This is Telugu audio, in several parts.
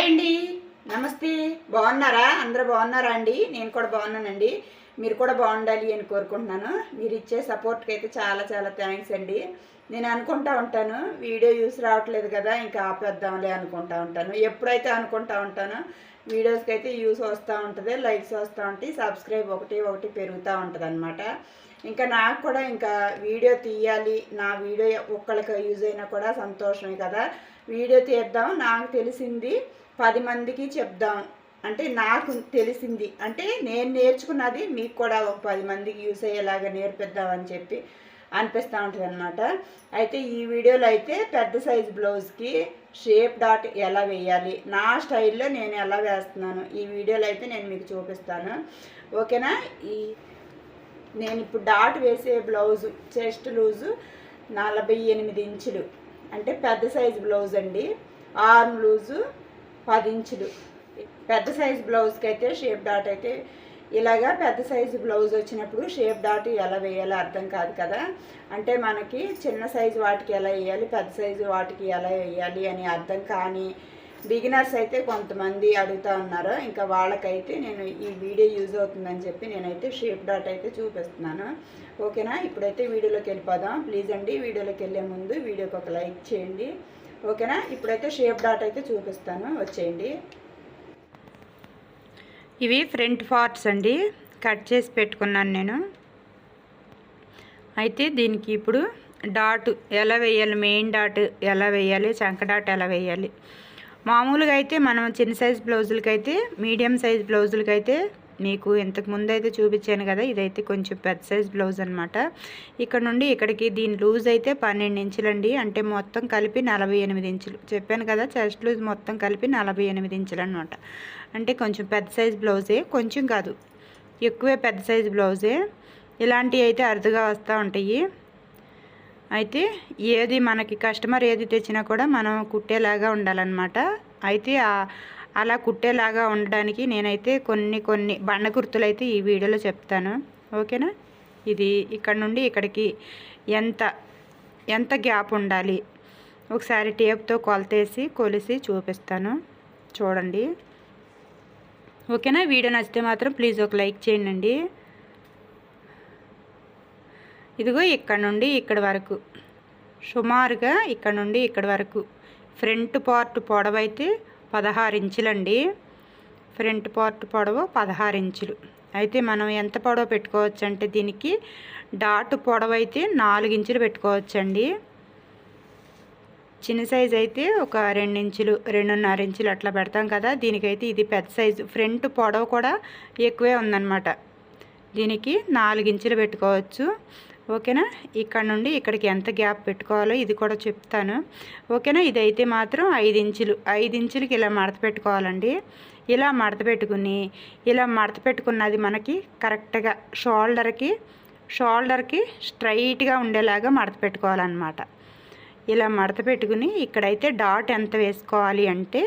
హాయ్ అండి. నమస్తే. బాగున్నారా? అందరూ బాగున్నారా అండి? నేను కూడా బాగున్నానండి. మీరు కూడా బాగుండాలి అని కోరుకుంటున్నాను. మీరు ఇచ్చే సపోర్ట్కి అయితే చాలా చాలా థ్యాంక్స్ అండి. నేను అనుకుంటా ఉంటాను వీడియో యూస్ రావట్లేదు కదా ఇంకా ఆపేద్దాంలే అనుకుంటా ఉంటాను. ఎప్పుడైతే అనుకుంటా ఉంటానో వీడియోస్కి అయితే యూస్ వస్తూ ఉంటుంది లైక్స్ వస్తూ ఉంటాయి సబ్స్క్రైబ్ ఒకటి ఒకటి పెరుగుతూ ఉంటుంది అనమాట ఇంకా నాకు కూడా ఇంకా వీడియో తీయాలి నా వీడియో ఒక్కళ్ళకి యూజ్ అయినా కూడా సంతోషమే కదా. వీడియో తీద్దాం. నాకు తెలిసింది పది మందికి చెప్దాం. అంటే నాకు తెలిసింది. అంటే నేను నేర్చుకున్నది మీకు కూడా ఒక పది మందికి యూస్ అయ్యేలాగా నేర్పిద్దామని చెప్పి అనిపిస్తూ ఉంటుంది అనమాట అయితే ఈ వీడియోలో అయితే పెద్ద సైజ్ బ్లౌజ్కి షేప్ డాట్ ఎలా వేయాలి? నా స్టైల్లో నేను ఎలా వేస్తున్నాను? ఈ వీడియోలో అయితే నేను మీకు చూపిస్తాను. ఓకేనా? ఈ నేను ఇప్పుడు డాట్ వేసే బ్లౌజు చెస్ట్ లూజు నలభై ఎనిమిది ఇంచులు. అంటే పెద్ద సైజు బ్లౌజ్ అండి. ఆర్మ్ లూజు పది ఇంచులు. పెద్ద సైజు బ్లౌజ్కి అయితే షేప్ డాట్ అయితే ఇలాగా పెద్ద సైజు బ్లౌజ్ వచ్చినప్పుడు షేప్ డాట్ ఎలా వేయాలో అర్థం కాదు కదా. అంటే మనకి చిన్న సైజు వాటికి ఎలా వేయాలి పెద్ద సైజు వాటికి ఎలా వేయాలి అని అర్థం కానీ బిగినర్స్ అయితే కొంతమంది అడుగుతూ ఉన్నారు ఇంకా వాళ్ళకైతే నేను ఈ వీడియో యూజ్ అవుతుందని చెప్పి నేనైతే షేప్ డాట్ అయితే చూపిస్తున్నాను. ఓకేనా? ఇప్పుడైతే వీడియోలోకి వెళ్ళిపోదాం. ప్లీజ్ అండి వీడియోలోకి వెళ్ళే ముందు వీడియోకి ఒక లైక్ చేయండి. ఓకేనా? ఇప్పుడైతే షేప్ డాట్ అయితే చూపిస్తాను. వచ్చేయండి. ఇవి ఫ్రంట్ పార్ట్స్ అండి. కట్ చేసి పెట్టుకున్నాను నేను. అయితే దీనికి ఇప్పుడు డాట్ ఎలా వేయాలి? మెయిన్ డాట్ ఎలా వేయాలి? చంక డాట్ ఎలా వేయాలి? మామూలుగా అయితే మనం చిన్న సైజ్ బ్లౌజులకైతే మీడియం సైజ్ బ్లౌజులకైతే అయితే మీకు ఇంతకు ముందు అయితే చూపించాను కదా ఇదైతే కొంచెం పెద్ద సైజ్ బ్లౌజ్ అనమాట ఇక్కడ నుండి ఇక్కడికి దీని లూజ్ అయితే పన్నెండు ఇంచులండి అంటే మొత్తం కలిపి నలభై ఎనిమిది ఇంచులు చెప్పాను కదా చెస్ట్ లూజ్ మొత్తం కలిపి నలభై ఎనిమిది ఇంచులు అనమాట అంటే కొంచెం పెద్ద సైజ్ బ్లౌజే కొంచెం కాదు ఎక్కువే పెద్ద సైజ్ బ్లౌజే. ఇలాంటివి అయితే అరుదుగా వస్తూ ఉంటాయి. అయితే ఏది మనకి కస్టమర్ ఏది తెచ్చినా కూడా మనం కుట్టేలాగా ఉండాలన్నమాట. అయితే అలా కుట్టేలాగా ఉండడానికి నేనైతే కొన్ని కొన్ని బండ గుర్తులు అయితే ఈ వీడియోలో చెప్తాను. ఓకేనా? ఇది ఇక్కడ నుండి ఇక్కడికి ఎంత ఎంత గ్యాప్ ఉండాలి? ఒకసారి టేప్తో కొలతేసి కొలిసి చూపిస్తాను. చూడండి. ఓకేనా? వీడియో నచ్చితే మాత్రం ప్లీజ్ ఒక లైక్ చేయండి. ఇదిగో ఇక్కడ నుండి ఇక్కడ వరకు. సుమారుగా ఇక్కడ నుండి ఇక్కడ వరకు. ఫ్రంట్ పార్ట్ పొడవైతే పదహారు ఇంచులండి. ఫ్రంట్ పార్ట్ పొడవు పదహారు ఇంచులు. అయితే మనం ఎంత పొడవు పెట్టుకోవచ్చు అంటే దీనికి డాట్ పొడవైతే నాలుగు ఇంచులు పెట్టుకోవచ్చండి. చిన్న సైజ్ అయితే ఒక రెండు ఇంచులు రెండున్నర ఇంచులు అట్లా పెడతాం కదా. దీనికైతే ఇది పెద్ద సైజు. ఫ్రంట్ పొడవు కూడా ఎక్కువే ఉందన్నమాట. దీనికి నాలుగు ఇంచులు పెట్టుకోవచ్చు. ఓకేనా? ఇక్కడ నుండి ఇక్కడికి ఎంత గ్యాప్ పెట్టుకోవాలో ఇది కూడా చెప్తాను. ఓకేనా? ఇదైతే మాత్రం ఐదు ఇంచులు. ఐదు ఇంచులకి ఇలా మడత పెట్టుకోవాలండి. ఇలా మడత పెట్టుకుని ఇలా మడత పెట్టుకున్నది మనకి కరెక్ట్గా షోల్డర్కి షోల్డర్కి స్ట్రైట్గా ఉండేలాగా మడత పెట్టుకోవాలన్నమాట. ఇలా మడత పెట్టుకుని ఇక్కడైతే డాట్ ఎంత వేసుకోవాలి అంటే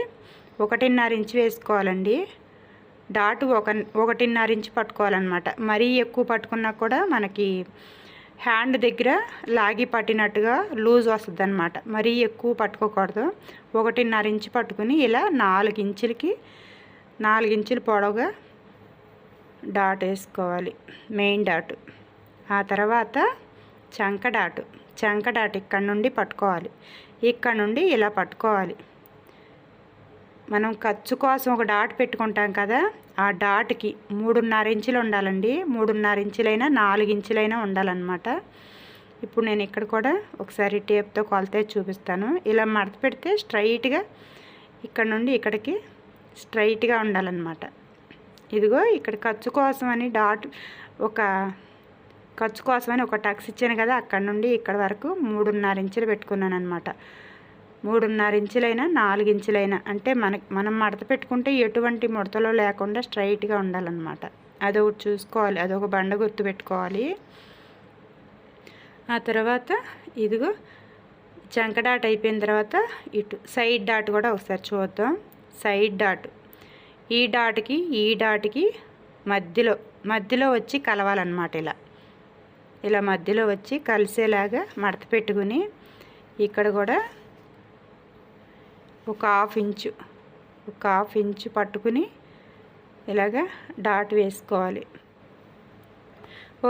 ఒకటిన్నర ఇంచు వేసుకోవాలండి. డాట్ ఒక ఒకటిన్నర ఇంచు పట్టుకోవాలన్నమాట. మరీ ఎక్కువ పట్టుకున్నా కూడా మనకి హ్యాండ్ దగ్గర లాగి పట్టినట్టుగా లూజ్ వస్తుంది అనమాట మరీ ఎక్కువ పట్టుకోకూడదు. ఒకటిన్నర ఇంచు పట్టుకుని ఇలా నాలుగు ఇంచులకి నాలుగు పొడవుగా డాట్ వేసుకోవాలి. Main dot. ఆ తర్వాత చంక డాటు. చంక డాట్ ఇక్కడ నుండి పట్టుకోవాలి. ఇక్కడ నుండి ఇలా పట్టుకోవాలి. మనం ఖర్చు కోసం ఒక డాట్ పెట్టుకుంటాం కదా ఆ డాట్కి మూడున్నర ఇంచులు ఉండాలండి. మూడున్నర ఇంచులైనా నాలుగు ఇంచులైనా ఉండాలన్నమాట. ఇప్పుడు నేను ఇక్కడ కూడా ఒకసారి టేప్తో కొలతే చూపిస్తాను. ఇలా మడత పెడితే స్ట్రైట్గా ఇక్కడ నుండి ఇక్కడికి స్ట్రైట్గా ఉండాలన్నమాట. ఇదిగో ఇక్కడ ఖర్చు కోసమని డాట్ ఒక ఖర్చు కోసమని ఒక టక్స్ ఇచ్చాను కదా అక్కడ నుండి ఇక్కడ వరకు మూడున్నర ఇంచులు పెట్టుకున్నాను అనమాట మూడున్నర ఇంచులైనా నాలుగు ఇంచులైనా. అంటే మన మనం మడత పెట్టుకుంటే ఎటువంటి ముడతలో లేకుండా స్ట్రైట్గా ఉండాలన్నమాట. అదొకటి చూసుకోవాలి. అదొక బండ గుర్తు పెట్టుకోవాలి. ఆ తర్వాత ఇదిగో చంక డాట్ అయిపోయిన తర్వాత ఇటు సైడ్ డాట్ కూడా ఒకసారి చూద్దాం. Side dot. ఈ డాట్కి ఈ డాట్కి మధ్యలో మధ్యలో వచ్చి కలవాలన్నమాట ఇలా. ఇలా మధ్యలో వచ్చి కలిసేలాగా మడత పెట్టుకుని ఇక్కడ కూడా ఒక హాఫ్ ఇంచు ఒక హాఫ్ ఇంచు పట్టుకుని ఇలాగా డాట్ వేసుకోవాలి.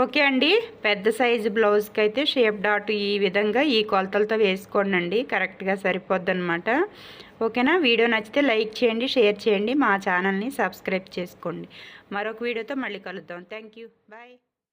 ఓకే అండి పెద్ద సైజు బ్లౌజ్కి అయితే షేప్ డాట్ ఈ విధంగా ఈ కొలతలతో వేసుకోండి అండి కరెక్ట్గా సరిపోద్ది అనమాట ఓకేనా వీడియో నచ్చితే లైక్ చేయండి షేర్ చేయండి మా ఛానల్ని సబ్స్క్రైబ్ చేసుకోండి. మరొక వీడియోతో మళ్ళీ కలుద్దాం. Thank you bye.